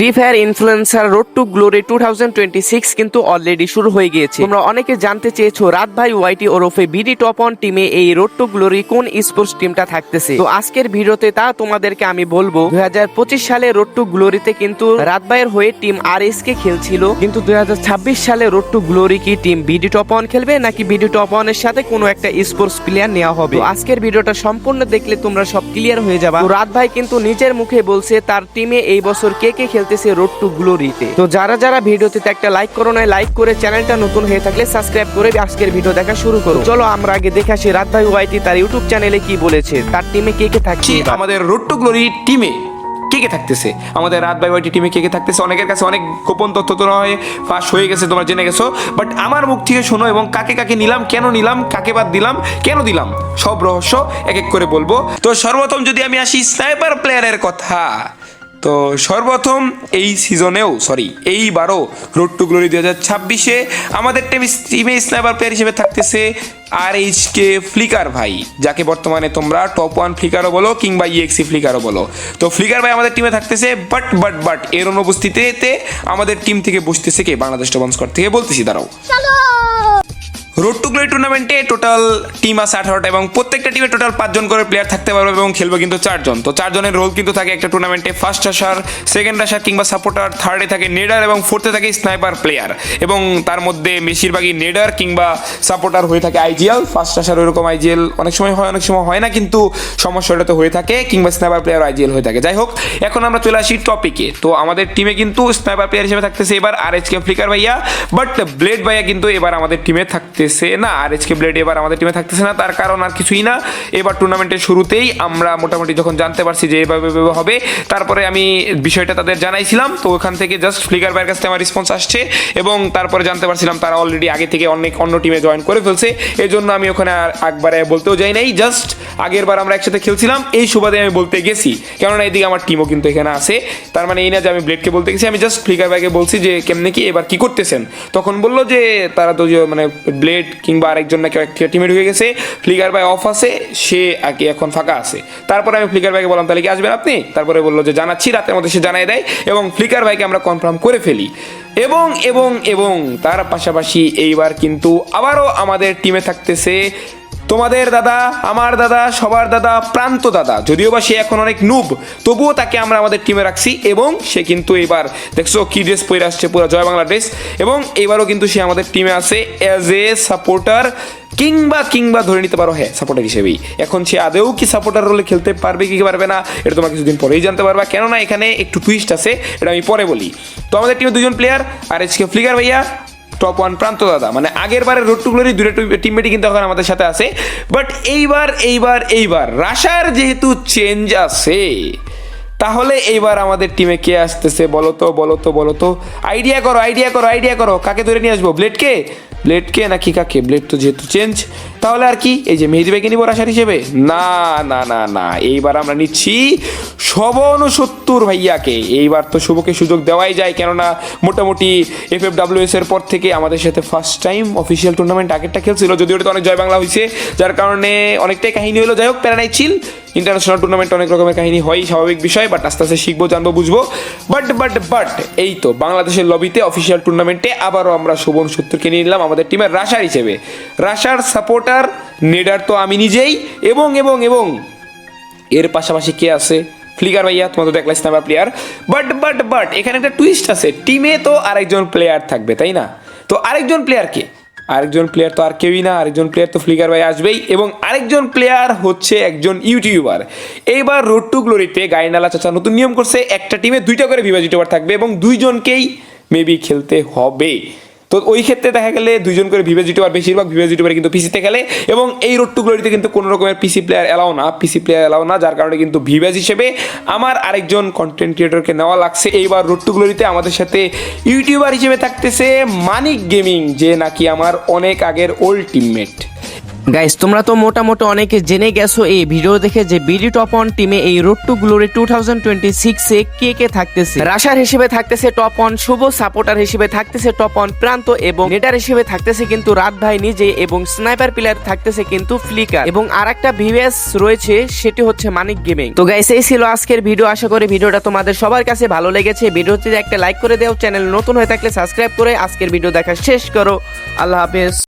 Free fire influencer road to glory two কিন্তু already শুরু হয়ে গিয়েছে। তোমরা অনেকে জানতে চেয়েছো, রাত ভাই ওয়াইটি ওরফে বিডি টপ অন টিমে এই রোড টু গ্লোরি কোন স্পোর্টস টিমটা থাকতেছে? তো আজকের ভিডিওতে তা তোমাদেরকে আমি বলব দু হাজার পঁচিশ সালে রোড টু গ্লোরিতে কিন্তু রাত ভাইয়ের হয়ে টিম আর এস কে খেলছিল, কিন্তু দুই হাজার ছাব্বিশ সালে রোড টু গ্লোরি কি টিম বিডি টপ অন খেলবে নাকি বিডি টপ অন এর সাথে কোনো একটা স্পোর্টস প্লেয়ার নেওয়া হবে? আজকের ভিডিওটা সম্পূর্ণ দেখলে তোমরা সব ক্লিয়ার হয়ে যাবা। রাত ভাই কিন্তু নিজের মুখে বলছে, তার টিমে এই বছর কে কে খেলতেছে রোড টু গ্লোরিতে তো। যারা যারা ভিডিওতে একটা লাইক করো না লাইক করে চ্যানেলটা নতুন হয়ে থাকলে সাবস্ক্রাইব করে আজকের ভিডিও দেখা শুরু করো। চলো আমরা আগে দেখে আসি রাত ভাই ওয়াইটি তার ইউটিউব চ্যানেলে কি বলেছে। তার টিমে কে কে থাকছে? আমাদের রোড টু গ্লোরি টিমে কে কে থাকতেছে? আমাদের রাত বাই ওয়াইটি টিমে কে কে থাকতেছে? অনেকের কাছে অনেক গোপন তথ্য তো নয় ফাঁস হয়ে গেছে, তোমরা জেনে গেছো। বাট আমার মুখ থেকে শোনো এবং কাকে কাকে নিলাম, কেন নিলাম, কাকে বাদ দিলাম, কেন দিলাম, সব রহস্য এক এক করে বলব। তো সর্বপ্রথম যদি আমি আসি স্নাইপার প্লেয়ারের কথা। তো সর্বপ্রথম এই সিজনেও সরি এইবারও রোড টু গ্লোরি দুই হাজার ছাব্বিশে আমাদের টিম টিমে স্নাইপার প্লেয়ার হিসেবে থাকতেছে আর এইচ কে ফ্লিকার ভাই, যাকে বর্তমানে তোমরা টপ ওয়ান ফ্লিকারও বলো কিংবা ইএক্সি ফ্লিকারও বলো। তো ফ্লিকার ভাই আমাদের টিমে থাকতেছে বাট বাট বাট এর অনুপস্থিতিতে আমাদের টিম থেকে বসতেছে কে? বাংলাদেশ টবন স্কোয়াড থেকে বলতেছি, দাঁড়াও। রোড টু গ্লোরি টুর্নামেন্টে টোটাল টিম আছে আঠারোটা এবং প্রত্যেকটা টিমে টোটাল পাঁচজন করে প্লেয়ার থাকতে পারবে এবং খেলবে কিন্তু চারজন। তো চারজনের রোল কিন্তু থাকে একটা টুর্নামেন্টে ফার্স্ট আসার সেকেন্ড আসার কিংবা সাপোর্টার থার্ডে থাকে নেডার এবং ফোর্থে থাকে স্নাইপার প্লেয়ার এবং তার মধ্যে বেশিরভাগই নেডার কিংবা সাপোর্টার হয়ে থাকে আইজিএল ফার্স্ট আসার ওইরকম আইজিএল অনেক সময় হয়, অনেক সময় হয় না, কিন্তু সমস্যাটা তো হয়ে থাকে কিংবা স্নাইপার প্লেয়ার আইজিএল হয়ে থাকে। যাই হোক, এখন আমরা চলে আসি টপিকে তো আমাদের টিমে কিন্তু স্নাইপার প্লেয়ার হিসেবে থাকতেছে এবার আর এইচ কে ফ্লিকার ভাইয়া বাট ব্লেড ভাইয়া কিন্তু এবার আমাদের টিমে থাকতেছে না আর এইচ কে ব্লেড এবার আমাদের টিমে থাকতেছে না, তার কারণ আর কিছুই না। এবার টুর্নামেন্টের শুরুতেই আমরা মোটামুটি যখন জানতে পারছি যে এভাবে হবে, তারপরে আমি বিষয়টা তাদের জানাইছিলাম, তো ওখান থেকে জাস্ট ফ্লিকার ভাইয়ের কাছ আমার রেসপন্স আসছে এবং তারপরে জানতে পারছিলাম তারা অলরেডি আগে থেকে অনেক অন্য টিমে জয়েন করে ফেলছে। এই জন্য আমি ওখানে আর একবারে বলতেও যাই নাই জাস্ট আগের বার আমরা একসাথে খেলছিলাম, এই সুবাদে আমি বলতে গেছি। কেননা এদিকে আমার টিমও কিন্তু এখানে আছে, তার মানে এই না যে আমি ব্লেডকে বলতে গেছি, আমি জাস্ট ফ্লিকার ভাইকে বলছি যে কেমনে কি, এবার কি করতেছেন? তখন বলল যে তারা তো মানে ব্লেড কিংবা আরেকজন নাকি টিমে ঢুকে গেছে ফ্লিকার ভাই অফ আছে, সে আগে এখন ফাঁকা আছে। তারপরে আমি ফ্লিকার ভাইকে বললাম, তাহলে কি আসবেন আপনি? তারপরে বলল যে, জানাচ্ছি, রাতের মধ্যে সে জানাই দেয় এবং ফ্লিকার ভাইকে আমরা কনফার্ম করে ফেলি। এবং এবং এবং তার পাশাপাশি এইবার কিন্তু আবারও আমাদের টিমে থাকতেছে তোমাদের দাদা, আমার দাদা, সবার দাদা, প্রান্ত দাদা। যদিও বা সে এখন অনেক নুব তবুও তাকে আমরা আমাদের টিমে রাখছি এবং সে কিন্তু এবার, দেখছ কি ড্রেস পরে আসছে, পুরো জয় বাংলা ড্রেস এবং এবারও কিন্তু সে আমাদের টিমে আছে অ্যাজ এ সাপোর্টার কিংবা কিংবা ধরে নিতে পারো হ্যাঁ সাপোর্টার হিসেবেই। এখন সে আদেও কি সাপোর্টার রোলে খেলতে পারবে, কি পারবে না, এটা তোমার কিছুদিন পরেই জানতে পারবা। কেননা এখানে একটু টুইস্ট আছে, এটা আমি পরে বলি। তো আমাদের টিমে দুজন প্লেয়ার আর এসকে ফ্লিকার ভাইয়া টপ ওয়ান প্রান্ত দাদা। মানে আগের বারের রোড টু গ্লোরি দুটো টিমমেটই কিন্তু এখন আমাদের সাথে আছে। বাট এইবার এইবার এইবার রাশার যেহেতু চেঞ্জ আছে তাহলে এইবার আমাদের টিমে কে আসতেছে বলো তো বলো তো বলো তো? আইডিয়া করো আইডিয়া করো আইডিয়া করো। কাকে ধরে নিয়ে আসব? ব্লেডকে ব্লেডকে নাকি কাকে? ব্লেড তো যেহেতু চেঞ্জ তাহলে আর কি? এই যে মেহেদি ভাইকে নিবো রাশার হিসেবে? না না না না। এইবার আমরা নিচ্ছি শবন সত্তর ভাইয়াকে। এইবার তো শুভকে সুযোগ দেওয়াই যায়, কেননা মোটামুটি এফ এফ ডাব্লিউএস এর পর থেকে আমাদের সাথে ফার্স্ট টাইম অফিসিয়াল টুর্নামেন্ট আগেরটা খেলছিল, যদিও ওটা অনেক জয় বাংলা হয়েছে যার কারণে অনেকটাই কাহিনী হলো। যাই হোক প্যারানাই ছিল ইন্টারন্যাশনাল টুর্নামেন্ট অনেক রকমের কাহিনী হয় স্বাভাবিক বিষয় বাট আস্তে আস্তে শিখব, জানব, বুঝব। বাট বাট বাট এই তো, বাংলাদেশের লবিতে অফিসিয়াল টুর্নামেন্টে আবারও আমরা শোভন সত্তরকে নিয়ে নিলাম আমাদের টিমের রাশার হিসেবে। রাশার সাপোর্টার নেডার তো আমি নিজেই, এবং এবং এবং এর পাশাপাশি কে আছে? ফ্লিকার ভাইয়া তোমার তো দেখলে sniper player but but but এখানে একটা টুইস্ট আছে টিমে তো আরেকজন প্লেয়ার থাকবে, তাই না? তো আরেকজন প্লেয়ার কে? আরেকজন প্লেয়ার তো আর কেউই না, আরেকজন প্লেয়ার তো ফ্লিকার ভাই আসবেই এবং আরেকজন প্লেয়ার হচ্ছে একজন ইউটিউবার এইবার রোড টু গ্লোরিতে গাইনালা চাচা নতুন নিয়ম করছে, একটা টিমে দুইটা করে বিভাজিত থাকবে এবং দুইজনকেই মেবি খেলতে হবে। তো ওই ক্ষেত্রে দেখা গেলে দুইজন করে ভিভেজ ইউটিউবার বেশিরভাগ ভিভেজ ইউটিউবার কিন্তু পিসিতে খেলে এবং এই রোড টু গ্লোরিতে কিন্তু কোনো রকমের পিসি প্লেয়ার এলাও না পিসি প্লেয়ার এলাও না, যার কারণে কিন্তু ভিভেজ হিসেবে আমার আরেকজন কন্টেন্ট ক্রিয়েটরকে নেওয়া লাগছে। এইবার রোড টু গ্লোরিতে আমাদের সাথে ইউটিউবার হিসেবে থাকতেছে মানিক গেমিং যে নাকি আমার অনেক আগের ওল্ড টিমমেট গাইস তোমরা তো মোটামুটি অনেকে জেনে গেছো এই ভিডিও দেখে যে বিডি টপ অন টিমে এই road to glory two thousand twenty সিক্সে কে কে থাকতেছে? রাশার হিসেবে থাকতেছে টপ অন শুভ সাপোর্টার হিসেবে থাকতেছে টপ অন প্রান্ত এবং নেটার হিসেবে থাকতেছে কিন্তু রাত ভাই নিজে এবং স্নাইপার প্লেয়ার থাকতেছে কিন্তু ফ্লিকার এবং আর একটা ভিভিএস রয়েছে, সেটি হচ্ছে মানিক গেমিং তো গাইস এই ছিল আজকের ভিডিও আশা করি ভিডিওটা তোমাদের সবার কাছে ভালো লেগেছে। ভিডিওতে একটা লাইক করে দেও। চ্যানেল নতুন হয়ে থাকলে সাবস্ক্রাইব করে আজকের ভিডিও দেখা শেষ করো। আল্লাহ হাফেজ।